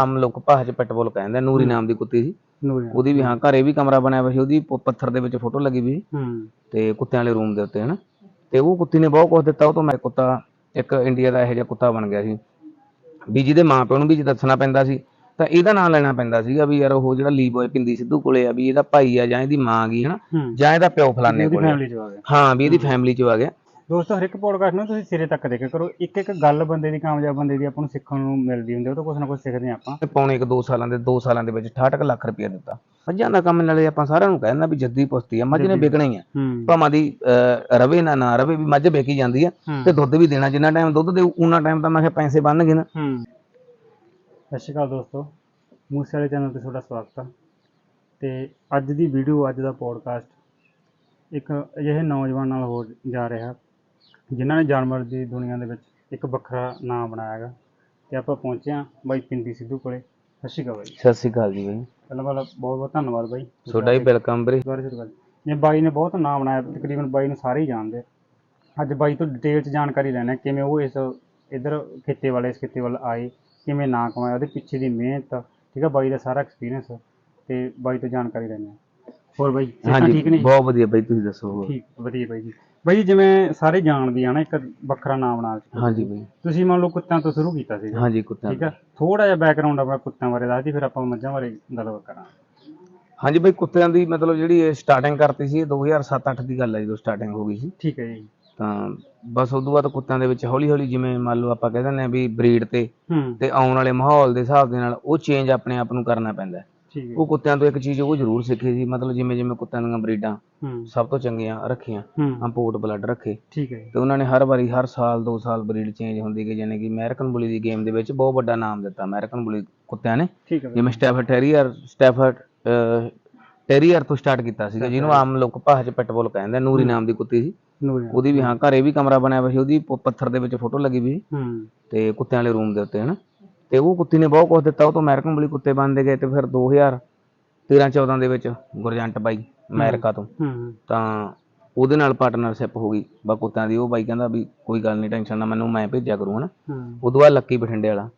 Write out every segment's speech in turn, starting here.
ਆਮ ਲੋਕ ਚ ਪੈਟਬੁਲ ਕਹਿੰਦੇ ਨੂਰੀ ਨਾਮ ਦੀ ਕੁੱਤੀ ਸੀ। ਨੂਰੀ ਉਹਦੀ ਵੀ ਹਾਂ ਘਰੇ ਵੀ ਕਮਰਾ ਬਣਿਆ ਹੋਇਆ ਸੀ ਉਹਦੀ ਪ- ਪੱਥਰ ਦੇ ਵਿੱਚ ਫੋਟੋ ਲੱਗੀ ਵੀ ਸੀ। ਹੂੰ। ਤੇ ਕੁੱਤਿਆਂ ਵਾਲੇ ਰੂਮ ਦੇ ਉੱਤੇ ਹਨਾ। ਤੇ ਉਹ ਕੁੱਤੀ ਨੇ ਬਹੁਤ ਕੁਝ ਦਿੱਤਾ ਉਹ ਤੋਂ ਮੈਂ ਕੁੱਤਾ ਇੱਕ ਇੰਡੀਆ ਦਾ ਇਹੋ ਜਿਹਾ ਕੁੱਤਾ ਬਣ ਗਿਆ ਸੀ। ਵੀ ਜਿਹਦੇ ਮਾਂ ਪਿਓ ਨੂੰ ਵੀ ਜੇ ਦੱਸਣਾ ਪੈਂਦਾ ਸੀ ਤਾਂ ਇਹਦਾ ਨਾਮ ਲੈਣਾ ਪੈਂਦਾ ਸੀਗਾ ਵੀ ਯਾਰ ਉਹ ਜਿਹੜਾ ਲੀ ਬॉय ਪਿੰਦੀ ਸਿੱਧੂ ਕੋਲੇ ਆ ਵੀ ਇਹਦਾ ਭਾਈ ਆ ਜਾਂ ਇਹਦੀ ਮਾਂ ਗਈ ਹਨਾ। ਹੂੰ। ਜਾਂ ਇਹਦਾ ਪਿਓ ਫਲਾਣੇ ਉਹਦੀ ਕੋਲੇ ਆ। ਫੈਮਿਲੀ ਚ ਆ ਗਿਆ। ਹਾਂ ਵੀ ਇਹਦੀ ਫੈਮਿਲੀ ਚੋਂ ਆ ਗਿਆ। ਦੋਸਤੋ ਹਰ ਇੱਕ ਪੋਡਕਾਸਟ ਨੂੰ ਤੁਸੀਂ ਸਿਰੇ ਤੱਕ ਦੇਖਿਆ ਕਰੋ। ਇੱਕ ਇੱਕ ਗੱਲ ਬੰਦੇ ਦੀ ਕਾਮਯਾਬ ਬੰਦੇ ਦੀ ਆਪਾਂ ਨੂੰ ਸਿੱਖਣ ਨੂੰ ਮਿਲਦੀ ਹੁੰਦੀ ਹੈ ਉਹ ਤੋਂ ਕੁਝ ਨਾ ਕੁਝ ਸਿੱਖਦੇ ਆਪਾਂ। ਤੇ ਪੌਣੇ ਇੱਕ 2 ਸਾਲਾਂ ਦੇ 2 ਸਾਲਾਂ ਦੇ ਵਿੱਚ 68 ਕੁ ਲੱਖ ਰੁਪਇਆ ਦਿੱਤਾ। ਮੱਝਾਂ ਦਾ ਕੰਮ ਨਾਲੇ ਆਪਾਂ ਸਾਰਿਆਂ ਨੂੰ ਕਹਿੰਦਾ ਵੀ ਜੱਦੀ ਪੁਸ਼ਤੀ ਆ। ਮੱਝ ਨੇ ਵਿਕਣਾ ਹੀ। ਆ ਭਾਵੇਂ ਦੀ ਰਵੇ ਨਾ ਨਾ ਰਵੇ ਵੀ ਮੱਝ ਵੇਖੀ ਜਾਂਦੀ ਆ। ਹੂੰ। ਤੇ ਦੁੱਧ ਵੀ ਦੇਣਾ ਜਿੰਨਾ ਟਾਈਮ ਦੁੱਧ ਦੇ ਉਹਨਾਂ ਟਾਈਮ ਤਾਂ ਮੈਂ ਕਿਹਾ ਪੈਸੇ ਬਣਨਗੇ ਨਾ। ਸਤਿ ਸ਼੍ਰੀ ਅਕਾਲ ਦੋਸਤੋ। ਮੂਸੇ ਵਾਲੇ ਚੈਨਲ ਤੇ ਤੁਹਾਡਾ ਸਵਾਗਤ ਹੈ ਤੇ ਅੱਜ ਦੀ ਵੀਡੀਓ ਅੱਜ ਦਾ ਪੋਡਕਾਸਟ ਇੱਕ ਅਜਿਹੇ ਨੌਜਵਾਨ ਨਾਲ ਹੋ ਜਾ ਰਿਹਾ। ਜਿਨ੍ਹਾਂ ਨੇ ਜਾਨਵਰ ਦੀ ਦੁਨੀਆ ਦੇ ਵਿੱਚ ਇੱਕ ਵੱਖਰਾ ਨਾਮ ਬਣਾਇਆ ਹੈਗਾ। ਤੇ ਆਪਾਂ ਪਹੁੰਚੇ ਹਾਂ ਬਾਈ ਪਿੰਦੀ ਸਿੱਧੂ ਕੋਲੇ। ਸਤਿ ਸ਼੍ਰੀ ਅਕਾਲ ਬਾਈ। ਸਤਿ ਸ੍ਰੀ ਅਕਾਲ ਜੀ ਬਾਈ। ਪਹਿਲਾਂ ਵਾਲਾ ਬਹੁਤ ਬਹੁਤ ਧੰਨਵਾਦ ਬਾਈ। ਤੁਹਾਡਾ ਹੀ ਵੈਲਕਮ ਵੀਰੇ। ਦੁਬਾਰਾ ਸ਼ੁਰੂ ਕਰ। ਜੇ ਬਾਈ ਨੇ ਬਹੁਤ ਨਾਮ ਬਣਾਇਆ ਤਕਰੀਬਨ ਬਾਈ ਨੂੰ ਸਾਰੇ ਹੀ ਜਾਣਦੇ ਅੱਜ ਬਾਈ ਤੋਂ ਡਿਟੇਲ ਚ ਜਾਣਕਾਰੀ ਲੈਣਾ ਕਿਵੇਂ ਉਹ ਇਸ ਇਧਰ ਖੇਤੇ ਵਾਲੇ ਇਸ ਖੇਤੇ ਵੱਲ ਆਏ ਕਿਵੇਂ ਨਾਂ ਕਮਾਇਆ ਉਹਦੇ ਪਿੱਛੇ ਦੀ ਮਿਹਨਤ ਠੀਕ ਹੈ ਬਾਈ ਦਾ ਸਾਰਾ ਐਕਸਪੀਰੀਅੰਸ ਤੇ ਬਾਈ ਤੋਂ ਜਾਣਕਾਰੀ ਲੈਣਾ ਹੋਰ ਬਾਈ ਸਿਹਤਾਂ ਠੀਕ ਨੇ ਬਹੁਤ ਵਧੀਆ ਬਾਈ ਤੁਸੀਂ ਦੱਸੋ। ਠੀਕ ਵਧੀਆ ਬਾਈ ਜੀ। ਬਾਈ ਜਿਵੇਂ ਸਾਰੇ ਜਾਣਦੇ ਆ ਨਾ ਇੱਕ ਵੱਖਰਾ ਨਾਮ ਕੇ ਹਾਂਜੀ ਬਾਈ। ਤੁਸੀਂ ਮੰਨ ਲਓ ਕੁੱਤਿਆਂ ਤੋਂ ਸ਼ੁਰੂ ਕੀਤਾ ਸੀ ਹਾਂਜੀ ਕੁੱਤਿਆਂ ਠੀਕ ਹੈ ਥੋੜਾ ਜਿਹਾ ਬੈਕਗ੍ਰਾਉਂਡ ਆਪਣਾ ਕੁੱਤਿਆਂ ਬਾਰੇ ਦੱਸ ਦੀ ਫਿਰ ਆਪਾਂ ਮੱਝਾਂ ਬਾਰੇ ਗੱਲਬਾਤ ਕਰਾਂਗੇ। ਹਾਂਜੀ ਬਾਈ ਕੁੱਤਿਆਂ ਦੀ ਮਤਲਬ ਜਿਹੜੀ ਇਹ ਸਟਾਰਟਿੰਗ ਕਰਤੀ ਸੀ ਇਹ 2007-8 ਦੀ ਗੱਲ ਹੈ ਜਦੋਂ ਸਟਾਰਟਿੰਗ ਹੋ ਗਈ ਸੀ। ਠੀਕ ਹੈ ਜੀ। ਤਾਂ ਬਸ ਉਦੋਂ ਬਾਅਦ ਕੁੱਤਿਆਂ ਦੇ ਵਿੱਚ ਹੌਲੀ-ਹੌਲੀ ਜਿਵੇਂ ਮੰਨ ਲਓ ਆਪਾਂ ਕਹਿ ਦਿੰਦੇ ਆ ਵੀ ਬਰੀਡ ਤੇ ਤੇ ਆਉਣ ਵਾਲੇ ਮਾਹੌਲ ਦੇ ਹਿਸਾਬ ਦੇ ਨਾਲ ਉਹ ਚੇਂਜ ਆਪਣੇ ਆਪ ਨੂੰ ਕਰਨਾ ਪੈਂਦਾ। ਠੀਕ ਹੈ ਉਹ ਕੁੱਤਿਆਂ ਤੋਂ ਇੱਕ ਚੀਜ਼ ਉਹ ਜ਼ਰੂਰ ਸਿੱਖੀ ਸੀ ਮਤਲਬ ਜਿਵੇਂ ਜਿਵੇਂ ਕੁੱਤਿਆਂ ਦੀਆਂ ਬਰੀਡਾਂ ਹੂੰ। ਸਭ ਤੋਂ ਚੰਗੀਆਂ ਰੱਖੀਆਂ ਹੂੰ। ਇੰਪੋਰਟ ਬਲੱਡ ਰੱਖੇ। ਠੀਕ ਹੈ ਜੀ। ਤੇ ਉਹਨਾਂ ਨੇ ਹਰ ਵਾਰੀ ਹਰ ਸਾਲ 2 ਸਾਲ ਬਰੀਡ ਚੇਂਜ ਹੁੰਦੀ ਗਈ ਯਾਨੀ ਕਿ ਅਮਰੀਕਨ ਬੁਲੀ ਦੀ ਗੇਮ ਦੇ ਵਿੱਚ ਬਹੁਤ ਵੱਡਾ ਨਾਮ ਦਿੱਤਾ ਅਮਰੀਕਨ ਬੁਲੀ ਕੁੱਤਿਆਂ ਨੇ। ਠੀਕ ਹੈ ਬਾਈ। ਜਿਵੇਂ ਸਟੈਫਰਡ ਟੈਰੀਅਰ ਸਟੈਫਰਡ ਟੈਰੀਅਰ ਤੋਂ ਸਟਾਰਟ ਕੀਤਾ ਸੀਗਾ ਜਿਹਨੂੰ ਆਮ ਲੋਕ ਭਾਸ਼ਾ ਚ ਪੈਟਬੁਲ ਕਹਿੰਦੇ ਆ ਨੂਰੀ ਨਾਮ ਦੀ ਕੁੱਤੀ ਸੀ। ਨੂਰੀ। ਉਹਦੀ ਵੀ ਹਾਂ ਘਰੇ ਵੀ ਕਮਰਾ ਬਣਿਆ ਹੋਇਆ ਸੀ ਉਹਦੀ ਪ- ਪੱਥਰ ਦੇ ਵਿੱਚ ਫੋਟੋ ਲੱਗੀ ਵੀ ਸੀ। ਹੂੰ। ਤੇ ਕੁੱਤਿਆਂ ਵਾਲੇ ਰੂਮ ਦੇ ਉੱਤੇ ਹਨਾ? ਤੇ ਉਹ ਕੁੱਤੀ ਨੇ ਬਹੁਤ ਕੁਝ ਦਿੱਤਾ ਉਹ ਤੋਂ ਅਮਰੀਕਨ ਬੁਲੀ ਕੁੱਤੇ ਬਣਦੇ ਗਏ ਤੇ ਫਿਰ 2013 14 ਦੇ ਵਿੱਚ ਗੁਰਜੰਟ ਬਾਈ ਅਮਰੀਕਾ ਤੋਂ। ਤਾਂ ਉਹਦੇ ਨਾਲ ਪਾਰਟਨਰਸ਼ਿਪ ਹੋ ਗਈ। ਬਾ ਕੁੱਤਿਆਂ ਦੀ ਉਹ ਬਾਈ ਕਹਿੰਦਾ ਵੀ ਕੋਈ ਗੱਲ ਨਹੀਂ ਟੈਨਸ਼ਨ ਨਾ ਮੈਨੂੰ ਮੈਂ ਭੇਜਿਆ ਕਰੂੰ ਹਨਾ। ਉਦੋਂ ਬਾਅਦ ਲੱਕੀ ਬਠਿੰਡੇ ਵਾਲਾ।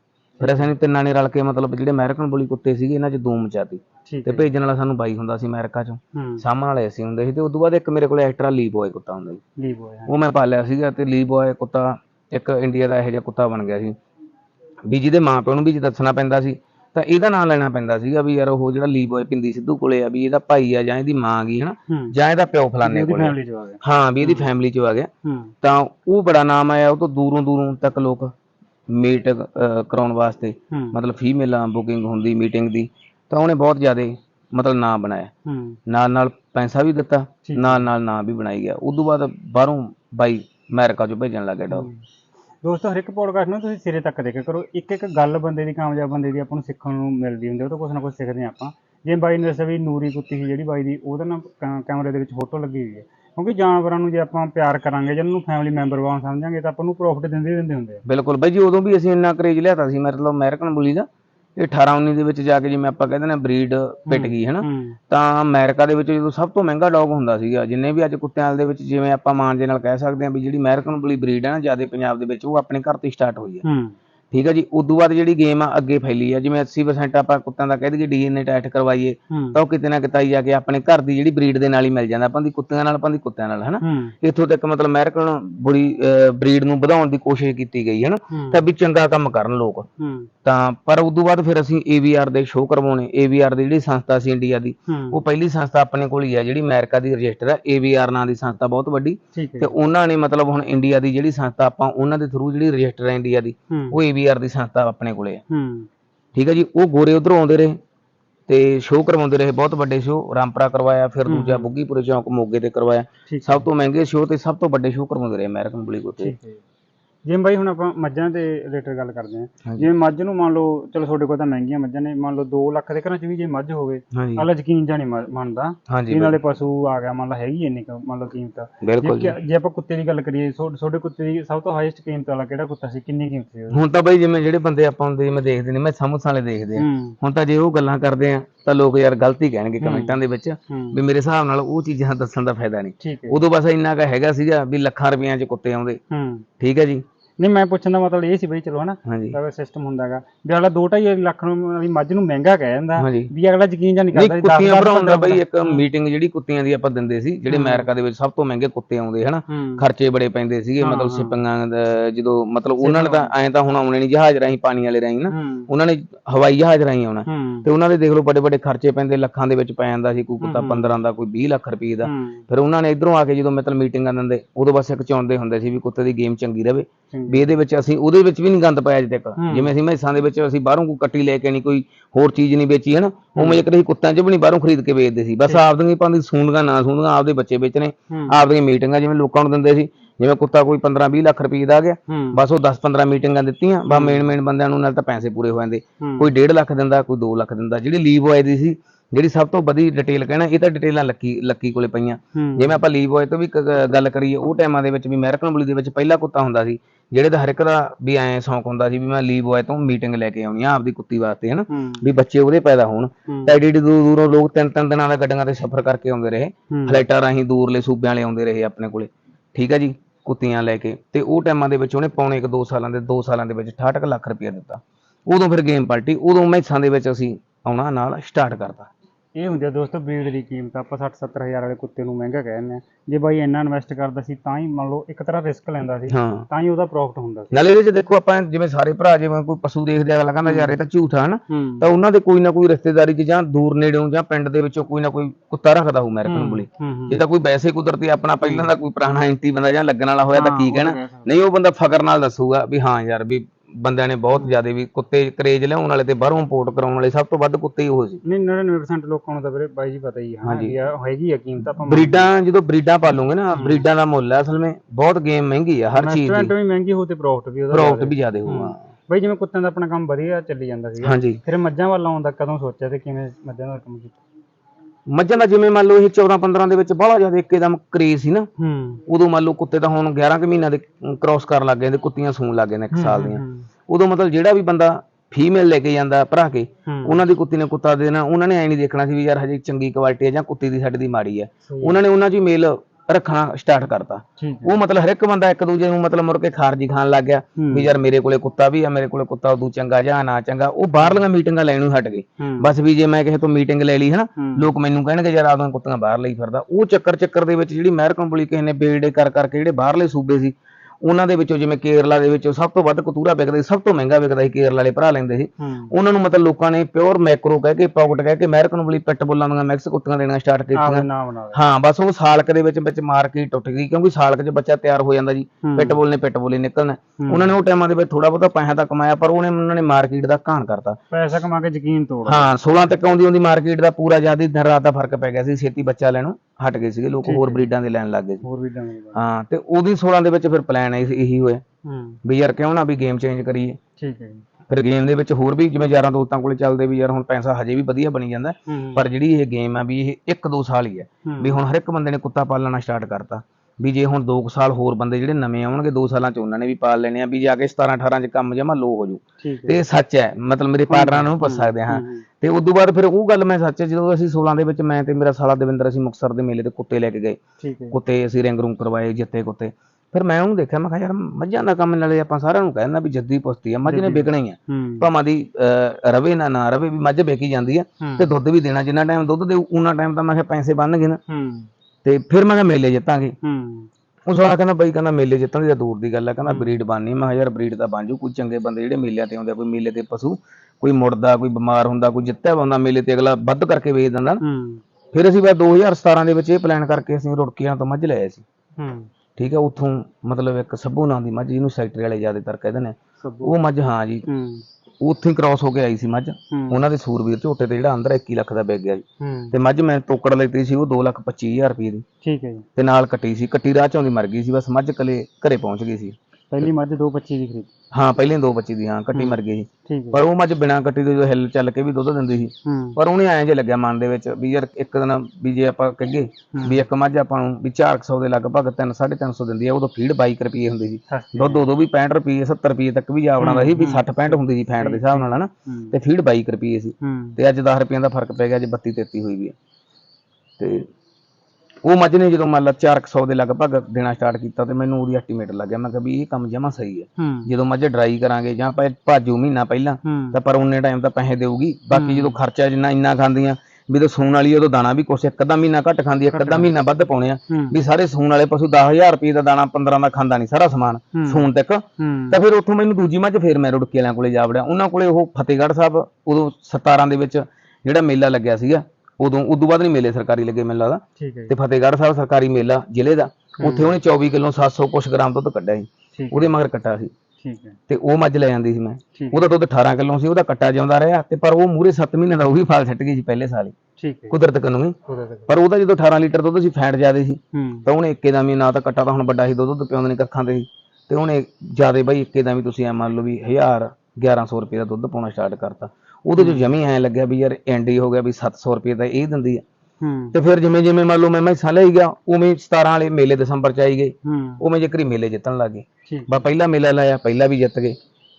ਫਿਰ ਅਸੀਂ ਤਿੰਨਾਂ ਨੇ ਰਲ ਕੇ ਮਤਲਬ ਜਿਹੜੇ ਅਮਰੀਕਨ ਬੁਲੀ ਕੁੱਤੇ ਸੀਗੇ ਇਹਨਾਂ 'ਚ ਧੂਮ ਮਚਾਤੀ। ਤੇ ਭੇਜਣ ਵਾਲਾ ਸਾਨੂੰ ਬਾਈ ਹੁੰਦਾ ਸੀ ਅਮਰੀਕਾ 'ਚੋਂ। ਸਾਹਮਣ ਵਾਲੇ ਅਸੀਂ ਹੁੰਦੇ ਸੀ ਤੇ ਉਦੋਂ ਬਾਅਦ ਇੱਕ ਮੇਰੇ ਕੋਲ ਐਕਟਰਾ ਲੀ ਬॉय ਕੁੱਤਾ ਹੁੰਦਾ ਸੀ। ਲੀਵ ਹੋਇਆ ਉਹ ਮੈਂ ਪਾਲਿਆ ਸੀਗਾ ਤੇ ਲੀ ਬॉय ਕੁੱਤਾ ਇੱਕ ਇੰਡੀਆ ਦਾ ਇਹੋ ਜਿਹਾ ਕੁੱਤਾ ਬਣ ਗਿਆ ਸੀ। ਵੀ ਜਿਹਦੇ ਮਾਂ ਪਿਓ ਨੂੰ ਵੀ ਜੇ ਦੱਸਣਾ ਪੈਂਦਾ ਸੀ ਤਾਂ ਇਹਦਾ ਨਾਮ ਲੈਣਾ ਪੈਂਦਾ ਸੀਗਾ ਵੀ ਯਾਰ ਉਹ ਜਿਹੜਾ ਲੀ ਬॉय ਪਿੰਦੀ ਸਿੱਧੂ ਕੋਲੇ ਆ ਵੀ ਇਹਦਾ ਭਾਈ ਆ ਜਾਂ ਇਹਦੀ ਮਾਂ ਗਈ ਹਨਾ ਜਾਂ ਇਹਦਾ ਪਿਓ ਫਲਾਣੇ ਕੋਲੇ ਆ। ਗਿਆ। ਹਾਂ ਵੀ ਇਹਦੀ ਫੈਮਿਲੀ ਚੋਂ ਆ ਗਿਆ। ਹੂੰ। ਤਾਂ ਉਹ ਬੜਾ ਨਾਮ ਆਇਆ ਉਹ ਤੋਂ ਦੂਰੋਂ ਦੂਰੋਂ ਤੱਕ ਲੋਕ ਮੀਟ ਕਰਾਉਣ ਵਾਸਤੇ ਹੂੰ। ਮਤਲਬ ਫੀਮੇਲਾਂ ਬੁਕਿੰਗ ਹੁੰਦੀ ਮੀਟਿੰਗ ਦੀ ਤਾਂ ਉਹਨੇ ਬਹੁਤ ਜ਼ਿਆਦਾ ਮਤਲਬ ਨਾਮ ਬਣਾਇਆ। ਹੂੰ। ਨਾਲ ਨਾਲ ਪੈਸਾ ਵੀ ਦਿੱਤਾ ਠੀਕ। ਨਾਲ ਨਾਲ ਨਾਮ ਵੀ ਬਣਾਈ ਗਿਆ। ਉਦੋਂ ਬਾਅਦ ਬਾਹਰੋਂ ਬਾਈ ਅਮਰੀਕਾ ਚੋਂ ਭੇਜਣ ਲੱਗੇ ਡੌਗ ਦੋਸਤੋ, ਹਰ ਇੱਕ ਪੋਡਕਾਸਟ ਨੂੰ ਤੁਸੀਂ ਸਿਰੇ ਤੱਕ ਦੇਖਿਆ ਕਰੋ। ਇੱਕ ਇੱਕ ਗੱਲ ਬੰਦੇ ਦੀ, ਕਾਮਯਾਬ ਬੰਦੇ ਦੀ ਆਪਾਂ ਨੂੰ ਸਿੱਖਣ ਨੂੰ ਮਿਲਦੀ ਹੁੰਦੀ ਹੈ ਉਹ ਤੋਂ ਕੁਝ ਨਾ ਕੁਝ ਸਿੱਖਦੇ ਹਾਂ ਆਪਾਂ। ਜੇ ਬਾਈ ਨੇ ਦੱਸਿਆ ਵੀ ਨੂਰੀ ਕੁੱਤੀ ਸੀ ਜਿਹੜੀ ਬਾਈ ਦੀ ਉਹਦੇ ਨਾਲ ਕੈ- ਕੈਮਰੇ ਦੇ ਵਿੱਚ ਫੋਟੋ ਲੱਗੀ ਹੋਈ ਹੈ ਕਿਉਂਕਿ ਜਾਨਵਰਾਂ ਨੂੰ ਜੇ ਆਪਾਂ ਪਿਆਰ ਕਰਾਂਗੇ ਜਾਂ ਉਹਨਾਂ ਨੂੰ ਫੈਮਿਲੀ ਮੈਂਬਰ ਵਾਂਗ ਸਮਝਾਂਗੇ, ਤਾਂ ਆਪਾਂ ਨੂੰ ਪ੍ਰੋਫਿਟ ਦਿੰਦੇ ਹੀ ਦਿੰਦੇ ਹੁੰਦੇ ਆ। ਬਿਲਕੁਲ ਬਾਈ ਜੀ, ਉਦੋਂ ਵੀ ਅਸੀਂ ਇੰਨਾ ਕਰੇਜ ਲਿਆਤਾ ਸੀ ਮਤਲਬ ਅਮਰੀਕਨ ਬੁਲੀ ਦਾ। ਇਹ 18 19 ਦੇ ਵਿੱਚ ਜਾ ਕੇ ਜਿਵੇਂ ਆਪਾਂ ਕਹਿੰਦੇ ਨੇ ਬਰੀਡ ਪਿਟ ਗਈ ਹੈ ਨਾ ਹੂੰ। ਤਾਂ ਅਮਰੀਕਾ ਦੇ ਵਿੱਚ ਜਦੋਂ ਸਭ ਤੋਂ ਮਹਿੰਗਾ ਡੌਗ ਹੁੰਦਾ ਸੀਗਾ ਜਿੰਨੇ ਵੀ ਅੱਜ ਕੁੱਤਿਆਂ ਵਾਲੇ ਦੇ ਵਿੱਚ ਜਿਵੇਂ ਆਪਾਂ ਮਾਨ ਦੇ ਨਾਲ ਕਹਿ ਸਕਦੇ ਹਾਂ ਵੀ ਜਿਹੜੀ ਅਮਰੀਕਨ ਬੁਲੀ ਬਰੀਡ ਹੈ ਨਾ ਜ਼ਿਆਦਾ ਪੰਜਾਬ ਦੇ ਵਿੱਚ ਉਹ ਆਪਣੇ ਘਰ ਤੋਂ ਸਟਾਰਟ ਹੋਈ ਹੂੰ। ਠੀਕ ਹੈ ਜੀ ਉਦੋਂ ਬਾਅਦ ਜਿਹੜੀ ਗੇਮ ਆ ਅੱਗੇ ਫੈਲੀ ਆ। ਜਿਵੇਂ 80% ਆਪਾਂ ਕੁੱਤਿਆਂ ਦਾ ਕਹਿ ਦਈਏ ਡੀਐਨਏ ਟੈਸਟ ਕਰਵਾਈਏ ਤਾਂ ਉਹ ਕਿਤੇ ਨਾ ਕਿਤੇ ਜਾ ਕੇ ਆਪਣੇ ਘਰ ਦੀ ਜਿਹੜੀ ਬਰੀਡ ਦੇ ਨਾਲ ਹੀ ਮਿਲ ਜਾਂਦਾ। ਆਪਾਂ ਦੀ ਕੁੱਤਿਆਂ ਨਾਲ ਆਪਾਂ ਦੀ ਕੁੱਤਿਆਂ ਨਾਲ ਹਨਾ? ਇੱਥੋਂ ਤੱਕ ਮਤਲਬ ਅਮਰੀਕਨ ਬੁਰੀ ਬਰੀਡ ਨੂੰ ਵਧਾਉਣ ਦੀ ਕੋਸ਼ਿਸ਼ ਕੀਤੀ ਗਈ ਹੈ ਨਾ ਹੂੰ। ਤਾਂ ਵੀ ਚੰਗਾ ਕੰਮ ਕਰਨ ਲੋਕ। ਤਾਂ ਪਰ ਉਦੋਂ ਬਾਅਦ ਫਿਰ ਅਸੀਂ AVR ਦੇ ਸ਼ੋਅ ਕਰਵਾਉਣੇ। AVR ਦੀ ਜਿਹੜੀ ਸੰਸਥਾ ਸੀ ਇੰਡੀਆ ਦੀ ਉਹ ਪਹਿਲੀ ਸੰਸਥਾ ਆਪਣੇ ਕੋਲ ਹੀ ਹੈ ਜਿਹੜੀ ਅਮਰੀਕਾ ਦੀ ਰਜਿਸਟਰ ਹੈ AVR ਨਾਂ ਦੀ ਸੰਸਥਾ ਬਹੁਤ ਵੱਡੀ। ਤੇ ਉਹਨਾਂ ਨੇ ਮਤਲਬ ਹੁਣ ਇੰਡੀਆ ਦੀ ਜਿਹੜੀ ਸੰਸਥਾ ਆਪਾਂ ਉਹਨਾਂ ਦੇ ਥਰੂ ਜਿਹੜੀ ਰਜਿਸਟਰ ਹੈ ਇੰਡੀਆ ਦੀ ਉਹ AVR ਦੀ ਸੰਸਥਾ ਆਪਣੇ ਕੋਲੇ ਹੈ ਹੂੰ। ਠੀਕ ਹੈ ਜੀ ਉਹ ਗੋਰੇ ਉਧਰੋਂ ਆਉਂਦੇ ਰਹੇ ਤੇ ਸ਼ੋਅ ਕਰਵਾਉਂਦੇ ਰਹੇ ਬਹੁਤ ਵੱਡੇ ਸ਼ੋਅ ਰਾਮਪੁਰਾ ਕਰਵਾਇਆ ਫਿਰ ਦੂਜਾ ਬੁੱਗੀਪੁਰੇ ਚੌਂਕ ਮੋਗੇ ਤੇ ਕਰਵਾਇਆ। ਸਭ ਤੋਂ ਮਹਿੰਗੇ ਸ਼ੋਅ ਤੇ ਸਭ ਤੋਂ ਵੱਡੇ ਸ਼ੋਅ ਕਰਵਾਉਂਦੇ ਰਹੇ ਅਮਰੀਕਨ ਬੁਲੀ ਕੋਤੇ ਠੀਕ ਹੈ। ਜਿਵੇਂ ਬਾਈ ਹੁਣ ਆਪਾਂ ਮੱਝਾਂ ਦੇ ਰਿਲੇਟਡ ਗੱਲ ਕਰਦੇ ਹਾਂ। ਹਾਂਜੀ। ਜਿਵੇਂ ਮੱਝ ਨੂੰ ਮੰਨ ਲਓ ਚਲੋ ਤੁਹਾਡੇ ਕੋਲ ਤਾਂ ਮਹਿੰਗੀਆਂ ਮੱਝਾਂ ਨੇ ਮੰਨ ਲਓ 2 ਲੱਖ ਦੇ ਘਰਾਂ 'ਚ ਵੀ ਜੇ ਮੱਝ ਹੋਵੇ ਹਾਂਜੀ। ਅਗਲਾ ਯਕੀਨ ਜਾਂ ਨਹੀਂ ਮ- ਮੰਨਦਾ ਹਾਂਜੀ ਇਹ ਨਾਲੇ ਪਸ਼ੂ ਆ ਗਿਆ ਮੰਨ ਲਓ ਹੈਗੀ ਇੰਨੀ ਕੁ ਮੰਨ ਲਓ ਕੀਮਤ। ਬਿਲਕੁਲ ਜੀ। ਆਪਾਂ ਕੁੱਤੇ ਦੀ ਗੱਲ ਕਰੀਏ ਤੁਹਾਡੇ ਤੁਹਾਡੇ ਕੁੱਤੇ ਦੀ ਸਭ ਤੋਂ ਹਾਈਐਸਟ ਕੀਮਤ ਵਾਲਾ ਕਿਹੜਾ ਕੁੱਤਾ ਸੀ? ਕਿੰਨੀ ਕੀਮਤ ਸੀ ਉਹਦੀ? ਹੁਣ ਤਾਂ ਬਈ ਜਿਵੇਂ ਜਿਹੜੇ ਬੰਦੇ ਆਪਾਂ ਹੁੰਦੇ ਜਿਵੇਂ ਦੇਖਦੇ ਨੇ ਮੈਂ ਸਮੂਸ ਵਾਲੇ ਦੇਖਦੇ ਆ। ਹੂੰ। ਹੁਣ ਤਾਂ ਜੇ ਉਹ ਗੱਲਾਂ ਕਰਦੇ ਆ ਤਾਂ ਲੋਕ ਯਾਰ ਗਲਤੀ ਕਹਿਣਗੇ ਕਮੈਂਟਾਂ ਦੇ ਵਿੱਚ ਵੀ ਮੇਰੇ ਹਿਸਾਬ ਨਾਲ ਉਹ ਚੀਜ਼ਾਂ ਦੱਸਣ ਦਾ ਫਾਇਦਾ ਨਹੀਂ। ਉਦੋਂ ਬਸ ਇੰਨਾ ਕੁ ਹੈਗਾ ਸੀਗਾ ਵੀ ਲੱਖਾਂ ਰੁਪਈਆਂ 'ਚ ਕੁੱਤੇ ਆਉਂਦੇ। ਠੀਕ ਹੈ ਜੀ। ਨਹੀਂ ਮੈਂ ਪੁੱਛਣ ਦਾ ਮਤਲਬ ਇਹ ਸੀ ਬਈ ਚਲੋ ਹਨਾ ਹਾਂਜੀ। ਅਗਰ ਸਿਸਟਮ ਹੁੰਦਾਗਾ ਵੀ ਅਗਲਾ 2.5 ਲੱਖ ਨੂੰ ਵਾਲੀ ਮੱਝ ਨੂੰ ਮਹਿੰਗਾ ਕਹਿ ਜਾਂਦਾ ਹਾਂਜੀ। ਵੀ ਅਗਲਾ ਯਕੀਨ ਜਾਂ ਨਹੀਂ ਨਹੀਂ ਕਰਦਾ ਵੀ ਕੁੱਤੀਆਂ 10,000 ਭਰਾਉਣ ਦਾ ਬਈ ਇੱਕ ਮੀਟਿੰਗ ਜਿਹੜੀ ਕੁੱਤੀਆਂ ਦੀ ਆਪਾਂ ਦਿੰਦੇ ਸੀ ਜਿਹੜੇ ਅਮਰੀਕਾ ਦੇ ਵਿੱਚ ਸਭ ਤੋਂ ਮਹਿੰਗੇ ਕੁੱਤੇ ਆਉਂਦੇ ਹਨਾ ਹੂੰ। ਖਰਚੇ ਬੜੇ ਪੈਂਦੇ ਸੀਗੇ ਮਤਲਬ। ਸਿਪੰਗਾਂ ਦਾ ਜਦੋਂ ਮਤਲਬ ਉਹਨਾਂ ਨੇ ਤਾਂ ਐਂ ਤਾਂ ਹੁਣ ਆਉਣੇ ਨਹੀਂ ਜਹਾਜ਼ ਰਾਹੀਂ ਪਾਣੀ ਵਾਲੇ ਰਾਹੀਂ ਨਾ ਹੂੰ। ਉਹਨਾਂ ਨੇ ਹਵਾਈ ਜਹਾਜ਼ ਰਾਹੀਂ ਆਉਣਾ। ਹੂੰ। ਤੇ ਉਹਨਾਂ ਦੇ ਦੇਖ ਲਓ ਵੱਡੇ ਵੱਡੇ ਖਰਚੇ ਪੈਂਦੇ ਲੱਖਾਂ ਦੇ ਵਿੱਚ ਪੈ ਜਾਂਦਾ ਸੀ ਕੋਈ ਕੁੱਤਾ 15 ਦਾ ਕੋਈ 20 ਲੱਖ ਰੁਪਏ ਦਾ। ਹੂੰ। ਫਿਰ ਉਹਨਾਂ ਨੇ ਇਧਰੋਂ ਆ ਕੇ ਜਦੋਂ ਮਤਲਬ ਮੀਟਿੰਗਾਂ ਦਿੰਦੇ ਉਦੋਂ ਬਸ ਇੱਕ ਚਾਹੁੰਦੇ ਹੁੰਦੇ ਸੀ ਵੀ ਕੁੱਤੇ ਦੀ ਗੇਮ ਚੰਗੀ ਚੰਗੀ। ਵੀ ਇਹਦੇ ਵਿੱਚ ਅਸੀਂ ਉਹਦੇ ਵਿੱਚ ਵੀ ਨਹੀਂ ਗੰਦ ਪਾਇਆ ਅਜੇ ਤੱਕ। ਜਿਵੇਂ ਅਸੀਂ ਮੈਸਾਂ ਦੇ ਵਿੱਚ ਅਸੀਂ ਬਾਹਰੋਂ ਕੋਈ ਕੱਟੀ ਲੈ ਕੇ ਨਹੀਂ ਕੋਈ ਹੋਰ ਚੀਜ਼ ਨਹੀਂ ਵੇਚੀ ਹੈ। ਨਾ ਉਵੇਂ ਇੱਕ ਅਸੀਂ ਕੁੱਤਿਆਂ 'ਚ ਵੀ ਨਹੀਂ ਬਾਹਰੋਂ ਖਰੀਦ ਕੇ ਵੇਚਦੇ ਸੀ। ਬਸ ਆਪਦੀਆਂ ਭਾਵੇਂ ਸੂਣਗਾ ਨਾ ਸੂਣਗਾ ਆਪਦੇ ਬੱਚੇ ਵੇਚਣੇ ਆਪਦੀਆਂ ਮੀਟਿੰਗਾਂ ਜਿਵੇਂ ਲੋਕਾਂ ਨੂੰ ਦਿੰਦੇ ਸੀ। ਜਿਵੇਂ ਕੁੱਤਾ ਕੋਈ 15 20 ਲੱਖ ਰੁਪਏ ਦਾ ਆ ਗਿਆ ਬਸ ਉਹ 10 15 ਮੀਟਿੰਗਾਂ ਦਿੱਤੀਆਂ ਬਾ ਮੇਨ ਮੇਨ ਬੰਦਿਆਂ ਨੂੰ ਨਾਲ ਤਾਂ ਪੈਸੇ ਪੂਰੇ ਹੋ ਜਾਂਦੇ। ਕੋਈ 1.5 ਲੱਖ ਦਿੰਦਾ ਕੋਈ 2 ਲੱਖ ਦਿੰਦਾ। ਜਿਹੜੀ ਲੀਵ ਬॉय ਦੀ ਸੀ ਜਿਹੜੀ ਸਭ ਤੋਂ ਵਧੀ ਡਿਟੇਲ ਕਹਿਣਾ ਇਹ ਤਾਂ ਡਿਟੇਲਾਂ ਲੱਕੀ ਲੱਕੀ ਕੋਲੇ ਪਈਆਂ। ਜਿਵੇਂ ਆਪਾਂ ਲੀਵ ਬॉय ਤੋਂ ਵੀ ਗੱਲ ਕਰੀਏ ਉਹ ਟਾਈਮਾਂ ਦੇ ਵਿੱਚ ਵੀ ਅਮਰੀਕਨ ਬੁਲੀ ਦੇ ਵਿੱਚ ਪਹਿਲਾ ਕੁੱਤਾ ਹੁੰਦਾ ਸੀ। ਜਿਹੜੇ ਦਾ ਹਰ ਇੱਕ ਦਾ ਵੀ ਐਂ ਸ਼ੌਂਕ ਹੁੰਦਾ ਸੀ ਵੀ ਮੈਂ ਲੀਵ ਬॉय ਤੋਂ ਮੀਟਿੰਗ ਲੈ ਕੇ ਆਉਣੀ ਆ ਆਪਦੀ ਕੁੱਤੀ ਵਾਸਤੇ ਹਨਾ? ਵੀ ਬੱਚੇ ਉਹਦੇ ਪੈਦਾ ਹੋਣ। ਏਡੀ ਏਡੀ ਦੂਰ ਦੂਰੋਂ ਲੋਕ ਤਿੰਨ ਤਿੰਨ ਦਿਨਾਂ ਦੇ ਗੱਡੀਆਂ ਤੇ ਸਫ਼ਰ ਕਰਕੇ ਆਉਂਦੇ ਰਹੇ। ਫਲਾਈਟਾਂ ਰਾਹੀਂ ਦੂਰਲੇ ਸੂਬਿਆਂ ਵਾਲੇ ਆਉਂਦੇ ਰਹੇ ਆਪਣੇ ਕੋਲੇ। ਠੀਕ ਆ ਜੀ? ਕੁੱਤੀਆਂ ਲੈ ਕੇ। ਤੇ ਉਹ ਟਾਈਮਾਂ ਦੇ ਵਿੱਚ ਉਹਨੇ ਪੌਣੇ ਇੱਕ 2 ਸਾਲਾਂ ਦੇ 2 ਸਾਲਾਂ ਦੇ ਵਿੱਚ 68 ਕੁ ਲੱਖ ਰੁਪਏ ਦਿੱਤਾ। ਉਦੋਂ ਫਿਰ ਗੇਮ ਪਲਟੀ ਉਦੋਂ ਮੈਸਾਂ ਦੇ ਵਿੱਚ ਅਸੀਂ ਆਉਣਾ ਨਾਲ ਸਟਾਰਟ ਕਰਤਾ। ਇਹ ਹੁੰਦੀ ਆ ਦੋਸਤੋ ਬਰੀਡ ਦੀ ਕੀਮਤ ਆਪਾਂ 60 70 ਹਜ਼ਾਰ ਵਾਲੇ ਕੁੱਤੇ ਨੂੰ ਮਹਿੰਗਾ ਕਹਿ ਦਿੰਦੇ ਆ। ਜੇ ਬਾਈ ਇੰਨਾ ਇਨਵੈਸਟ ਕਰਦਾ ਸੀ ਤਾਂ ਹੀ ਮੰਨ ਲਓ ਇੱਕ ਤਰ੍ਹਾਂ ਰਿਸਕ ਲੈਂਦਾ ਸੀ ਹਾਂ। ਤਾਂ ਹੀ ਉਹਦਾ ਪ੍ਰੋਫਿਟ ਹੁੰਦਾ ਸੀ। ਨਾਲੇ ਇਹਦੇ ਚ ਦੇਖੋ ਆਪਾਂ ਜਿਵੇਂ ਸਾਰੇ ਭਰਾ ਜਿਵੇਂ ਕੋਈ ਪਸ਼ੂ ਦੇਖਦੇ ਆ ਅਗਲਾ ਕਹਿੰਦਾ ਯਾਰ ਇਹ ਤਾਂ ਝੂਠ ਆ ਨਾ ਹੂੰ। ਤਾਂ ਉਹਨਾਂ ਦੇ ਕੋਈ ਨਾ ਕੋਈ ਰਿਸ਼ਤੇਦਾਰੀ 'ਚ ਜਾਂ ਦੂਰ ਨੇੜਿਓਂ ਜਾਂ ਪਿੰਡ ਦੇ ਵਿੱਚੋਂ ਕੋਈ ਨਾ ਕੋਈ ਕੁੱਤਾ ਰੱਖਦਾ ਹੋਊ ਅਮਰੀਕਨ ਬੁਲੀ ਹੂੰ ਜੇ ਤਾਂ ਕੋਈ ਵੈਸੇ ਕੁਦਰਤੀ ਆਪਣਾ ਪਹਿਲਾਂ ਦਾ ਕੋਈ ਪੁਰਾਣਾ ਐਂਟੀ ਬੰਦਾ ਜਾਂ ਲੱਗਣ ਵਾਲਾ ਹੋਇਆ ਤਾਂ ਹਾਂ, ਕੀ ਉਹ ਕਹਿਣਾ? ਤਾਂ ਕਹਿ ਸਕਦੇ। ਨਹੀਂ ਉਹ ਬੰਦਾ ਫਕਰ ਨਾਲ ਦੱਸੂਗਾ ਵੀ ਹਾਂ ਯਾਰ ਵੀ ਬੰਦਿਆਂ ਨੇ ਬਹੁਤ ਜ਼ਿਆਦਾ ਵੀ ਕੁੱਤੇ ਕਰੇਜ ਲਿਆਉਣ ਵਾਲੇ ਤੇ ਬਾਹਰੋਂ ਇੰਪੋਰਟ ਕਰਾਉਣ ਵਾਲੇ ਸਭ ਤੋਂ ਵੱਧ ਕੁੱਤੇ ਹੀ ਉਹ ਸੀ। ਨਹੀਂ 99% ਲੋਕਾਂ ਨੂੰ ਤਾਂ ਵੀਰੇ ਬਾਈ ਜੀ ਪਤਾ ਹੀ ਹੈ ਹਾਂਜੀ। ਹਾਂਜੀ ਹੈਗੀ ਆ ਕੀਮਤ ਆਪਾਂ ਬਰੀਡਾਂ ਜਦੋਂ ਬਰੀਡਾਂ ਪਾਲੂਗੇ ਨਾ ਬਰੀਡਾਂ ਦਾ ਮੁੱਲ ਹੈ ਅਸਲ ਵਿੱਚ ਬਹੁਤ ਗੇਮ ਮਹਿੰਗੀ ਆ ਹਰ ਚੀਜ਼ ਰੈਸਟੋਰੈਂਟ ਦੀ ਵੀ ਮਹਿੰਗੀ ਹੋ ਤੇ ਪ੍ਰੋਫਿਟ ਵੀ ਉਹਦਾ ਪ੍ਰੋਫਿਟ ਵੀ ਜ਼ਿਆਦਾ ਹੋਊਗਾ। ਬਾਈ ਜਿਵੇਂ ਕੁੱਤਿਆਂ ਦਾ ਆਪਣਾ ਕੰਮ ਵਧੀਆ ਚੱਲੀ ਜਾਂਦਾ ਸੀਗਾ। ਹਾਂਜੀ। ਫਿਰ ਮੱਝਾਂ ਵੱਲ ਆਉਣ ਦਾ ਕਦੋਂ ਸੋਚਿਆ ਤੇ ਕਿਵੇਂ ਮੱਝਾਂ ਦਾ ਕੰਮ ਕੀਤਾ? ਮੱਝਾਂ ਦਾ ਜਿਵੇਂ ਮੰਨ ਲਓ ਇਹ 14 15 ਦੇ ਵਿੱਚ ਬੜਾ ਜ਼ਿਆਦਾ ਇੱਕਦਮ ਕਰੇਜ਼ ਸੀ ਨਾ। ਹੂੰ। ਉਦੋਂ ਮੰਨ ਲਓ ਕੁੱਤੇ ਤਾਂ ਹੁਣ 11 ਕੁ ਮਹੀਨਿਆਂ ਦੇ ਕ੍ਰਾਸ ਕਰਨ ਲੱਗ ਗਏ ਤੇ ਕੁੱਤੀਆਂ ਸੂਣ ਲੱਗ ਗਏ ਨੇ ਇੱਕ ਸਾਲ ਦੀਆਂ। ਉਦੋਂ ਮਤਲਬ ਜਿਹੜਾ ਵੀ ਬੰਦਾ ਫੀਮੇਲ ਲੈ ਕੇ ਜਾਂਦਾ ਭਰਾ ਕੇ ਉਹਨਾਂ ਦੀ ਕੁੱਤੀ ਨੇ ਕੁੱਤਾ ਦੇ ਦੇਣਾ ਉਹਨਾਂ ਨੇ ਐ ਨਹੀਂ ਦੇਖਣਾ ਸੀ ਵੀ ਯਾਰ ਹਜੇ ਚੰਗੀ ਕੁਆਲਿਟੀ ਹੈ ਜਾਂ ਕੁੱਤੀ ਦੀ ਸਾਡੀ ਦੀ ਮਾੜੀ ਹੈ। ਉਹਨਾਂ ਨੇ ਉਹਨਾਂ 'ਚ ਮੇਲ ਰੱਖਣਾ ਸਟਾਰਟ ਕਰਤਾ। ਉਹ ਮਤਲਬ ਹਰ ਇੱਕ ਬੰਦਾ ਇੱਕ ਦੂਜੇ ਨੂੰ ਮਤਲਬ ਮੁੜ ਕੇ ਖਾਰਜੀ ਖਾਣ ਲੱਗ ਗਿਆ। ਵੀ ਯਾਰ ਮੇਰੇ ਕੋਲੇ ਕੁੱਤਾ ਵੀ ਆ ਮੇਰੇ ਕੋਲੇ ਕੁੱਤਾ ਉਦੋਂ ਚੰਗਾ ਜਾਂ ਨਾ ਚੰਗਾ। ਉਹ ਬਾਹਰਲੀਆਂ ਮੀਟਿੰਗਾਂ ਲੈਣੋਂ ਹਟ ਗਏ। ਬਸ ਵੀ ਜੇ ਮੈਂ ਕਿਸੇ ਤੋਂ ਮੀਟਿੰਗ ਲੈ ਲਈ ਹਨਾ। ਲੋਕ ਮੈਨੂੰ ਕਹਿਣਗੇ ਯਾਰ ਆਦੋਂ ਕੁੱਤੀਆਂ ਬਾਹਰ ਲਈ ਫਿਰਦਾ। ਉਹ ਚੱਕਰ ਚੱਕਰ ਦੇ ਵਿੱਚ ਜਿਹੜੀ ਅਮਰੀਕਨ ਬੁਲੀ ਕਿਸੇ ਨੇ ਬੇੜੇ ਕਰ ਕਰਕੇ ਜਿਹੜੇ ਬਾਹਰਲੇ ਸੂਬੇ ਸੀ ਉਹਨਾਂ ਦੇ ਵਿੱਚੋਂ ਜਿਵੇਂ ਕੇਰਲਾ ਦੇ ਵਿੱਚੋਂ ਸਭ ਤੋਂ ਵੱਧ ਕਤੂਰਾ ਵਿਕਦਾ ਸੀ ਸਭ ਤੋਂ ਮਹਿੰਗਾ ਵਿਕਦਾ ਸੀ ਕੇਰਲਾ ਵਾਲੇ ਭਰਾ ਲੈਂਦੇ ਸੀ। ਉਹਨਾਂ ਨੂੰ ਮਤਲਬ ਲੋਕਾਂ ਨੇ ਪਿਓਰ ਮੈਕਰੋ ਕਹਿ ਕੇ ਪਾਕਟ ਕਹਿ ਕੇ ਅਮਰੀਕਨ ਬੁਲੀ ਪਿੱਟ ਬੁੱਲਾਂ ਦੀਆਂ ਮੈਕਸ ਕੁੱਤੀਆਂ ਦੇਣੀਆਂ ਸਟਾਰਟ ਕੀਤੀਆਂ। ਹਾਂ ਬਸ ਉਹ ਸਾਲਕ ਦੇ ਵਿੱਚ ਵਿੱਚ ਮਾਰਕੀਟ ਟੁੱਟ ਗਈ ਕਿਉਂਕਿ ਸਾਲਕ 'ਚ ਬੱਚਾ ਤਿਆਰ ਹੋ ਜਾਂਦਾ ਜੀ। ਪਿੱਟ ਬੁੱਲ ਨੇ ਪਿੱਟ ਬੁੱਲ ਹੀ ਨਿਕਲਣਾ। ਉਹਨਾਂ ਨੇ ਉਹ ਟਾਈਮਾਂ ਦੇ ਵਿੱਚ ਥੋੜਾ ਬਹੁਤਾ ਪੈਸਾ ਤਾਂ ਕਮਾਇਆ ਪਰ ਉਹਨੇ ਉਹਨਾਂ ਨੇ ਮਾਰਕੀਟ ਦਾ ਘਾਣ ਕਰਤਾ। ਪੈਸਾ ਕਮਾ ਕੇ ਯਕੀਨ ਤੋੜ ਹਾਂ 16 ਤੱਕ ਆਉਂਦੀ ਆਉਂਦੀ ਮਾਰਕੀਟ ਦਾ ਪੂਰਾ ਜ਼ਿਆਦਾ ਦਿਨ ਰਾਤ ਦਾ ਫ਼ਰਕ ਪੈ ਗਿਆ ਸੀ ਛੇਤੀ ਬੱਚਾ ਲੈਣੋਂ ਹਟ ਗਏ ਸੀਗੇ ਲੋਕ ਹੋਰ ਬਰੀਡਾਂ ਦੇ ਲੈਣ ਲੱਗ ਗਏ ਸੀ। ਹੋਰ ਡੰਗ ਹਾਂ ਤੇ ਉਹਦੀ 16 ਦੇ ਵਿੱਚ ਫਿਰ ਪਲਾਨ ਇਹੀ ਹੋਇਆ। ਹੂੰ। ਵੀ ਯਾਰ ਕਿਉਂ ਨਾ ਵੀ ਗੇਮ ਚੇਂਜ ਕਰੀਏ। ਠੀਕ ਹੈ ਜੀ। ਫਿਰ ਗੇਮ ਦੇ ਵਿੱਚ ਹੋਰ ਵੀ ਜਿਵੇਂ ਯਾਰਾਂ ਦੋਸਤਾਂ ਕੋਲੇ ਚੱਲਦੇ ਵੀ ਯਾਰ ਹੁਣ ਪੈਸਾ ਹਜੇ ਵੀ ਵਧੀਆ ਬਣੀ ਜਾਂਦਾ। ਪਰ ਜਿਹੜੀ ਇਹ ਗੇਮ ਆ ਵੀ ਇਹ 1-2 ਸਾਲ ਹੀ ਹੈ। ਵੀ ਹੁਣ ਹਰ ਇੱਕ ਬੰਦੇ ਨੇ ਕੁੱਤਾ ਪਾਲਣਾ ਸਟਾਰਟ ਕਰਤਾ। ਵੀ ਜੇ ਹੁਣ 2 ਸਾਲ ਹੋਰ ਬੰਦੇ ਜਿਹੜੇ ਨਵੇਂ ਆਉਣਗੇ 2 ਸਾਲਾਂ ਚ ਉਹਨਾਂ ਨੇ ਵੀ ਪਾਲ ਲੈਣੇ ਆ। ਵੀ ਜਾ ਕੇ 17-18 ਚ ਕੰਮ ਜਮਾ ਲੋ ਹੋ ਜੂ ਤੇ ਇਹ ਸੱਚ ਹੈ। ਮਤਲਬ ਮੇਰੇ ਪਾਰਟਨਰਾਂ ਨੂੰ ਪੁੱਛ ਸਕਦੇ ਹਾਂ। ਤੇ ਉਸ ਤੋਂ ਬਾਅਦ ਫਿਰ ਉਹ ਗੱਲ ਮੈਂ ਸੱਚ ਹੈ ਜਦੋਂ ਅਸੀਂ 16 ਦੇ ਵਿੱਚ ਮੈਂ ਤੇ ਮੇਰਾ ਸਾਲਾ ਦਵਿੰਦਰ ਅਸੀਂ ਮੁਕਤਸਰ ਦੇ ਮੇਲੇ ਤੇ ਕੁੱਤੇ ਲੈ ਕੇ ਗਏ। ਕੁੱਤੇ ਅਸੀਂ ਰਿੰਗ ਰੂੰਗ ਕਰਵਾਏ ਜਿੱਤੇ ਕੁੱਤੇ। ਫਿਰ ਮੈਂ ਉਹਨੂੰ ਦੇਖਿਆ ਮੈਂ ਕਿਹਾ ਯਾਰ ਮੱਝਾਂ ਦਾ ਕੰਮ ਨਾਲੇ ਆਪਾਂ ਸਾਰਿਆਂ ਨੂੰ ਕਹਿੰਦਾ ਵੀ ਜੱਦੀ ਪੁਸਤੀ ਆ ਮੱਝ ਨੇ ਵਿਕਣਾ ਹੀ ਆ। ਭਾਵਾਂ ਦੀ ਰਵੇ ਨਾ ਨਾ ਰਵੇ ਵੀ ਮੱਝ ਵੇਖੀ ਜਾਂਦੀ ਆ। ਤੇ ਦੁੱਧ ਵੀ ਦੇਣਾ ਜਿੰਨਾ ਟਾਈਮ ਦੁੱਧ ਦੇ ਉਹਨਾਂ ਟਾਈਮ ਤਾਂ ਮੈਂ ਕਿਹਾ ਪੈਸੇ ਬਣਨਗੇ ਨਾ। ਤੇ ਫਿਰ ਮੈਂ ਕਿਹਾ ਮੇਲੇ ਜਿੱਤਾਂਗੇ। ਉਹ ਸਾਲਾ ਕਹਿੰਦਾ ਬਈ ਕਹਿੰਦਾ ਮੇਲੇ ਜਿੱਤਣ ਦੀ ਤਾਂ ਦੂਰ ਦੀ ਗੱਲ ਆ ਕਹਿੰਦਾ ਬਰੀਡ ਬਣਨੀ ਮੈਂ ਕਿਹਾ ਯਾਰ ਬਰੀਡ ਤਾਂ ਬਣ ਜੂ ਕੋਈ ਚੰਗੇ ਬੰਦੇ ਜਿਹੜੇ ਮੇਲਿਆਂ ਤੇ ਆਉਂਦੇ ਆ, ਕੋਈ ਮੇਲੇ ਤੇ ਪਸ਼ੂ ਕੋਈ ਮੁੜਦਾ ਕੋਈ ਬਿਮਾਰ ਹੁੰਦਾ ਕੋਈ ਜਿੱਤਿਆ ਹੁੰਦਾ ਮੇਲੇ ਤੇ ਅਗਲਾ ਵੱਧ ਕਰਕੇ ਵੇਚ ਦਿੰਦਾ ਫਿਰ ਅਸੀਂ ਬਸ 2017 ਦੇ ਵਿੱਚ ਇਹ ਪਲਾਨ ਕਰਕੇ ਅਸੀਂ ਰੁੜਕੀਆਂ ਤੋਂ ਮੱਝ ਲਏ ਸੀ। ਹੂੰ। ਠੀਕ ਹੈ ਉੱਥੋਂ ਮਤਲਬ ਇੱਕ ਸੱਭੂ ਨਾਂ ਦੀ ਮੱਝ ਜਿਹਨੂੰ ਸੈਕਟਰੀ ਵਾਲੇ ਜ਼ਿਆਦਾਤਰ ਕਹਿੰਦੇ ਨੇ ਉਹ ਮੱਝ ਹਾਂ ਜੀ। ਉੱਥੇ ਹੀ ਕ੍ਰਾਸ ਹੋ ਕੇ ਆਈ ਸੀ ਮੱਝ। ਉਹਨਾਂ ਦੇ ਸੂਰਵੀਰ ਝੋਟੇ ਤੇ ਜਿਹੜਾ ਅੰਦਰ 21 ਲੱਖ ਦਾ ਵਿਕ ਗਿਆ ਜੀ। ਤੇ ਮੱਝ ਮੈਂ ਤੋਕੜ ਲਈ ਸੀ ਉਹ 2 ਲੱਖ 25000 ਰੁਪਏ ਦੀ। ਠੀਕ ਹੈ ਜੀ। ਤੇ ਨਾਲ ਕੱਟੀ ਸੀ। ਕੱਟੀ ਰਾਹ ਚ ਆਉਂਦੀ ਮਰ ਗਈ ਸੀ ਬਸ ਮੱਝ ਕਲੇ ਘਰੇ ਪਹੁੰਚ ਗਈ ਸੀ। ਪਹਿਲੀ ਮੱਝ 225 ਦੀ ਖਰੀਦ। ਹਾਂ ਪਹਿਲੇ ਦੋ ਬੱਚੀ ਦੀ ਹਾਂ ਕੱਟੀ ਮਰ ਗਈ ਸੀ। ਠੀਕ ਹੈ। ਪਰ ਉਹ ਮੱਝ ਬਿਨਾਂ ਕੱਟੀ ਦੇ ਜੋ ਹਿੱਲ ਚੱਲ ਕੇ ਵੀ ਦੁੱਧ ਦਿੰਦੀ ਸੀ। ਹੂੰ। ਪਰ ਉਹਨੇ ਐਂ ਜੇ ਲੱਗਿਆ ਮਨ ਦੇ ਵਿੱਚ ਵੀ ਯਾਰ ਇੱਕ ਦਿਨ ਵੀ ਜੇ ਆਪਾਂ ਕਹੀਏ ਵੀ ਇੱਕ ਮੱਝ ਆਪਾਂ ਨੂੰ ਵੀ 400 ਦੇ ਲਗਭਗ 3 350 ਦਿੰਦੀ ਆ ਉਦੋਂ ਫੀਡ 22 ਰੁਪਏ ਹੁੰਦੀ ਸੀ। ਸਸਤੀ ਦੁੱਧ ਉਦੋਂ ਵੀ 65 ਰੁਪਏ 70 ਰੁਪਏ ਤੱਕ ਵੀ ਜਾ ਬਣਾਦਾ ਸੀ ਵੀ 60 65 ਹੁੰਦੀ ਸੀ ਫੈਂਟ ਦੇ ਹਿਸਾਬ ਨਾਲ ਹਨਾ? ਹੂੰ। ਤੇ ਫੀਡ 22 ਰੁਪਏ ਸੀ। ਹੂੰ। ਤੇ ਅੱਜ 10 ਰੁਪਏ ਦਾ ਫ਼ਰਕ ਪੈ ਗਿਆ ਅੱਜ 32 33 ਹੋਈ ਵੀ ਹੈ ਤੇ ਉਹ ਮੱਝ ਨੇ ਜਦੋਂ ਮੰਨ ਲਾ 400 ਦੇ ਲਗਭਗ ਦੇਣਾ ਸਟਾਰਟ ਕੀਤਾ ਤੇ ਮੈਨੂੰ ਉਹਦੀ ਐਸਟੀਮੇਟ ਲੱਗਿਆ ਮੈਂ ਕਿਹਾ ਵੀ ਇਹ ਕੰਮ ਜਮਾ ਸਹੀ ਹੈ। ਜਦੋਂ ਮੱਝ ਡਰਾਈ ਕਰਾਂਗੇ ਜਾਂ ਭਾਜੂ ਮਹੀਨਾ ਪਹਿਲਾਂ ਤਾਂ ਪਰ ਉਹਨੇ ਟਾਈਮ ਤਾਂ ਪੈਸੇ ਦੇਊਗੀ। ਬਾਕੀ ਜਦੋਂ ਖਰਚਾ ਜਿੰਨਾ ਇੰਨਾ ਖਾਂਦੀਆਂ ਵੀ ਤਾਂ ਸੂਣ ਵਾਲੀ ਉਦੋਂ ਦਾਣਾ ਵੀ ਕੁਛ ਇੱਕ ਅੱਧਾ ਮਹੀਨਾ ਘੱਟ ਖਾਂਦੀ ਇੱਕ ਅੱਧਾ ਮਹੀਨਾ ਵੱਧ ਪਾਉਣੇ ਆ। ਵੀ ਸਾਰੇ ਸੂਣ ਵਾਲੇ ਪਸ਼ੂ 10000 ਰੁਪਏ ਦਾ ਦਾਣਾ 15 ਦਾ ਖਾਂਦਾ ਨਹੀਂ ਸਾਰਾ ਸਮਾਨ। ਸੂਣ ਤੱਕ। ਤਾਂ ਫਿਰ ਉੱਥੋਂ ਮੈਨੂੰ ਦੂਜੀ ਮੱਝ ਫੇਰ ਮੈਂ ਰੁੜਕੀ ਵਾਲਿਆਂ ਕੋਲੇ ਜਾ ਵੜਿਆ। ਉਹਨਾਂ ਕੋਲੇ ਉਹ ਫਤਿਹਗੜ੍ਹ ਸਾਹਿਬ ਉਦੋਂ 17 ਦੇ ਵਿੱਚ ਜਿਹੜਾ ਮੇਲਾ ਲੱਗਿਆ ਸੀਗਾ ਉਦੋਂ ਉਦੋਂ ਬਾਅਦ ਨਹੀਂ ਮੇਲੇ ਸਰਕਾਰੀ ਲੱਗੇ ਮੈਨੂੰ ਲੱਗਦਾ। ਠੀਕ ਹੈ ਜੀ। ਤੇ ਫਤਿਹਗੜ੍ਹ ਸਾਹਿਬ ਸਰਕਾਰੀ ਮੇਲਾ ਜ਼ਿਲ੍ਹੇ ਦਾ ਉੱਥੇ ਉਹਨੇ 24 ਕਿਲੋ 700 ਕੁਛ ਗ੍ਰਾਮ ਦੁੱਧ ਕੱਢਿਆ ਸੀ। ਠੀਕ ਉਹਦੇ ਮਗਰ ਕੱਟਾ ਸੀ। ਠੀਕ ਹੈ। ਤੇ ਉਹ ਮੱਝ ਲੈ ਜਾਂਦੀ ਸੀ ਮੈਂ। ਠੀਕ ਉਹਦਾ ਦੁੱਧ 18 ਕਿਲੋ ਸੀ ਉਹਦਾ ਕੱਟਾ ਜਿਉਂਦਾ ਰਿਹਾ। ਤੇ ਪਰ ਉਹ ਮੂਰੇ 7 ਮਹੀਨੇ ਦਾ ਉਹ ਵੀ ਫਲ ਛੱਟ ਗਈ ਸੀ ਪਹਿਲੇ ਸਾਲ ਹੀ। ਠੀਕ ਹੈ। ਕੁਦਰਤ ਕਾਨੂੰਨੀ ਉਹਦਾ ਤੱਕ ਪਰ ਉਹਦਾ ਜਦੋਂ 18 ਲੀਟਰ ਦੁੱਧ ਸੀ ਫੈਟ ਜ਼ਿਆਦੇ ਸੀ। ਹੂੰ। ਤਾਂ ਉਹਨੇ ਇੱਕੇ ਦਾ ਵੀ ਨਾ ਤਾਂ ਕੱਟਾ ਤਾਂ ਹੁਣ ਵੱਡਾ ਸੀ ਦੁੱਧ ਦੁੱਧ ਪਿਆਉਂਦੇ ਨੇ ਕੱਖਾਂ ਤੇ ਸੀ ਤੇ ਉਹਨੇ ਜਿਆਦੇ ਬਾਈ ਇੱਕੇ ਦਾ ਵੀ ਤੁਸੀਂ ਐ ਮੰਨ ਲਓ ਵੀ 1000 1100 ਰੁਪਏ ਦਾ ਦੁੱਧ ਪਾਉਣਾ ਸਟਾਰਟ ਕਰਤਾ। ਉਹਦੇ ਚ ਜਮੀ ਐ ਲੱਗਿਆ ਵੀ ਯਾਰ ਐਂਡੀ ਹੋ ਗਿਆ ਵੀ 700 ਰੁਪਏ ਦਾ ਇਹ ਦਿੰਦੀ ਆ। ਹੂੰ। ਤੇ ਫਿਰ ਜਿਵੇਂ ਜਿਵੇਂ ਮੰਨ ਲਓ ਮੈਂ ਮੈਸਾਂ ਲਈ ਗਿਆ ਉਵੇਂ 17 ਵਾਲੇ ਮੇਲੇ ਦਸੰਬਰ ਚ ਆਈ ਗਏ। ਹੂੰ। ਉਵੇਂ ਜਿਕਰੀ ਮੇਲੇ ਜਿੱਤਣ ਲੱਗ ਬਾ ਪਹਿਲਾ ਮੇਲਾ ਲਾਇਆ ਪਹਿਲਾ ਵੀ ਜਿੱਤ ਗਏ।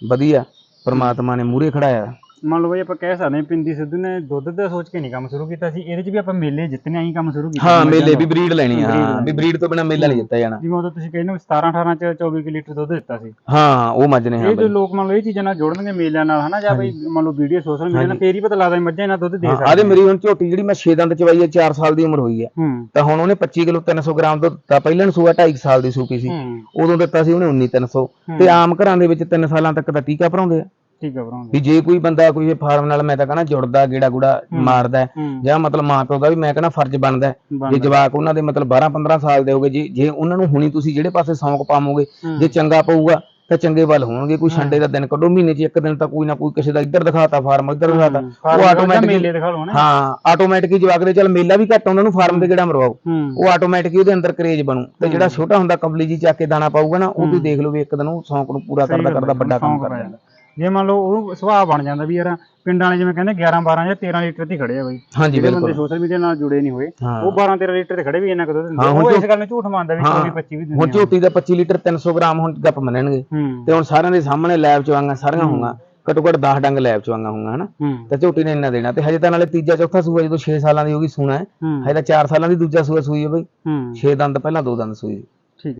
ਵਧੀਆ। ਪ੍ਰਮਾਤਮਾ ਨੇ ਮੂਰੇ ਖੜਾਇਆ। ਮੰਨ ਲਓ ਬਈ ਆਪਾਂ ਕਹਿ ਸਕਦੇ ਹਾਂ ਪਿੰਦੀ ਸਿੱਧੂ ਨੇ ਦੁੱਧ ਦਾ ਸੋਚ ਕੇ ਨਹੀਂ ਕੰਮ ਸ਼ੁਰੂ ਕੀਤਾ ਸੀ ਇਹਦੇ 'ਚ ਵੀ ਆਪਾਂ ਮੇਲੇ ਜਿੱਤਨੇ ਆਈ ਕੰਮ ਸ਼ੁਰੂ ਕੀਤਾ ਹਾਂ ਮੇਲੇ ਵੀ ਦਾ। ਬਰੀਡ ਲੈਣੀ ਆ ਹਾਂ ਵੀ ਬਰੀਡ ਤੋਂ ਬਿਨਾ ਮੇਲਾ ਨਹੀਂ ਜਿੱਤਿਆ ਜਾਣਾ। ਜਿਵੇਂ ਉਦੋਂ ਤੁਸੀਂ ਕਹਿੰਦੇ ਹੋ 17 18 ਚ 24 ਕਿ ਲੀਟਰ ਦੁੱਧ ਦਿੱਤਾ ਸੀ। ਹਾਂ ਉਹ ਮੱਝ ਨੇ ਹਾਂ ਇਹ ਜੋ ਲੋਕ ਮੰਨ ਲਓ ਇਹ ਚੀਜ਼ਾਂ ਨਾਲ ਜੋੜਨਗੇ ਮੇਲਿਆਂ ਨਾਲ ਹਨਾ ਜਾਂ ਬਈ ਮੰਨ ਲਓ ਵੀਡੀਓ ਸੋਸ਼ਲ ਮੀਡੀਆ ਨਾਲ ਫੇਰ ਹੀ ਪਤਾ ਲੱਗਦਾ ਮੱਝਾਂ ਇਹਨਾਂ ਦੁੱਧ ਦੇ ਸਕਦੀਆਂ ਆਦੇ ਮੇਰੀ ਹੁਣ ਝੋਟੀ ਜਿਹੜੀ ਮੈਂ 6 ਦੰਦ ਚਵਾਈ ਹੈ 4 ਸਾਲ ਦੀ ਉਮਰ ਹੋਈ ਹੈ। ਤਾਂ ਹੁਣ ਉਹਨੇ 25 ਕਿਲੋ 300 ਗ੍ਰਾਮ ਦੁੱਧ ਦਿੱਤਾ ਪਹਿਲਾਂ ਨੂੰ ਸੂਆ 2.5 ਸਾਲ ਦੀ ਸੂਪੀ ਸੀ। ਉਦੋਂ ਦਿੱਤਾ ਸੀ ਉਹਨੇ 19 300 ਤੇ ਆਮ ਘਰਾਂ ਦੇ ਵਿੱਚ 3 ਸਾਲਾਂ ਤੱਕ ਦਾ ਟੀਕਾ ਭਰਾਉਂਦੇ ਆ। ਠੀਕ ਹੈ ਭਰਾ ਵੀ ਜੇ ਕੋਈ ਬੰਦਾ ਕੋਈ ਫਾਰਮ ਨਾਲ ਮੈਂ ਤਾਂ ਕਹਣਾ ਜੁੜਦਾ ਗੇੜਾ ਗੂੜਾ ਮਾਰਦਾ ਹੈ, ਹੂੰ। ਜਾਂ ਮਤਲਬ ਮਾਂ ਪਿਓ ਦਾ ਵੀ ਮੈਂ ਕਹਣਾ ਫਰਜ਼ ਬਣਦਾ ਹੈ। ਜੇ। ਜਵਾਕ ਉਹਨਾਂ ਦੇ ਮਤਲਬ 12 15 ਸਾਲ ਦੇ ਹੋਗੇ ਜੇ ਜੇ ਉਹਨਾਂ ਨੂੰ ਹੁਣੀ ਤੁਸੀਂ ਜਿਹੜੇ ਪਾਸੇ ਸੌਂਕ ਪਾਵੋਗੇ ਹੂੰ। ਜੇ ਚੰਗਾ ਪਊਗਾ ਤਾਂ ਚੰਗੇ ਵੱਲ ਹੋਣਗੇ ਕੋਈ ਸੰਡੇ ਦਾ ਦਿਨ ਕੱਢੋ ਮਹੀਨੇ 'ਚ ਇੱਕ ਦਿਨ ਤਾਂ ਕੋਈ ਨਾ ਕੋਈ ਕਿਸੇ ਦਾ ਇੱਧਰ ਦਿਖਾਤਾ ਫਾਰਮ ਇੱਧਰ ਦਿਖਾਤਾ ਉਹ ਆਟੋਮੈਟਿਕ ਮੇਲੇ ਦਿਖਾ ਲਓ ਨਾ। ਹਾਂ ਆਟੋਮੈਟਿਕ ਹੀ ਜਵਾਕ ਦੇ ਚੱਲ ਮੇਲਾ ਵੀ ਘੱਟ ਉਹਨਾਂ ਨੂੰ ਫਾਰਮ ਦੇ ਗੇੜਾ ਮਰਵਾਓ। ਹੂੰ। ਉਹ ਆਟੋਮੈਟਿਕ ਉਹਦੇ ਅੰਦਰ ਕਰੇਜ ਬਣੂ। ਤੇ ਜਿਹੜਾ ਛੋਟਾ ਹੁੰਦਾ ਕਬਲੀ ਜੀ ਚੱਕ ਕੇ ਦਾਣਾ ਪਾਊਗਾ ਨਾ ਉਹ ਤੁਸੀਂ ਦੇਖ ਲਓ ਵੀ ਇੱਕ ਦਿਨ ਉਹ ਸ਼ੌਂਕ ਨੂੰ ਪੂਰਾ ਕਰਦਾ ਕਰਦਾ ਵੱਡਾ ਕੰਮ ਕਰ ਜਾਂਦਾ। ਜੇ ਮੰਨ ਲਓ ਉਹ ਸੁਭਾਅ ਬਣ ਜਾਂਦਾ ਵੀ ਯਾਰ ਪਿੰਡਾਂ ਵਾਲੇ ਜਿਵੇਂ ਕਹਿੰਦੇ 11 12 ਜਾਂ 13 ਲੀਟਰ ਤੇ ਖੜੇ ਆ ਬਈ। ਹਾਂਜੀ ਜਿਹੜੇ ਬਿਲਕੁਲ। ਬੰਦੇ ਸੋਸ਼ਲ ਮੀਡੀਆ ਨਾਲ ਜੁੜੇ ਨਹੀਂ ਹੋਏ ਹਾਂ। ਉਹ 12 13 ਲੀਟਰ ਤੇ ਖੜੇ ਵੀ ਇਹਨਾਂ ਕਦੋਂ ਦਿੰਦੇ ਹਾਂ, ਹੁਣ ਉਹ ਇਸ ਗੱਲ ਨੂੰ ਝੂਠ ਮੰਨਦਾ ਵੀ 24 25 ਵੀ ਦਿੰਦੇ ਹੁਣ ਝੋਟੀ ਦਾ 25 ਲੀਟਰ 300 ਗ੍ਰਾਮ ਹੁਣ ਗੱਪ ਮੰਨਣਗੇ। ਹੂੰ। ਤੇ ਹੁਣ ਸਾਰਿਆਂ ਦੇ ਸਾਹਮਣੇ ਲੈਬ ਚ ਆਂਗਾ ਸਾਰੀਆਂ ਹੋਊਗਾ। ਘੱਟੋ ਘੱਟ 10 ਡੰਗ ਲੈਬ ਚ ਆਂਗਾ ਹੋਊਗਾ ਹਨਾ? ਹੂੰ। ਤੇ ਝੋਟੀ ਨੇ ਇੰਨਾ ਦੇਣਾ। ਤੇ ਹਜੇ ਤਾਂ ਨਾਲੇ ਤੀਜਾ ਚੌਥਾ ਸੂਆ ਜਦੋਂ 6 ਸਾਲਾਂ ਦੀ ਹੋ ਗਈ ਸੂਣਾ ਹੈ। ਹੂੰ। ਹਜੇ ਤਾਂ 4 ਸਾਲਾਂ ਦੀ ਦੂਜਾ ਸੂਆ ਸੂਈ ਹੈ ਬਈ। ਹੂੰ। 6 ਦੰਦ ਪਹਿਲਾਂ 2 ਦੰਦ ਸੂਈ।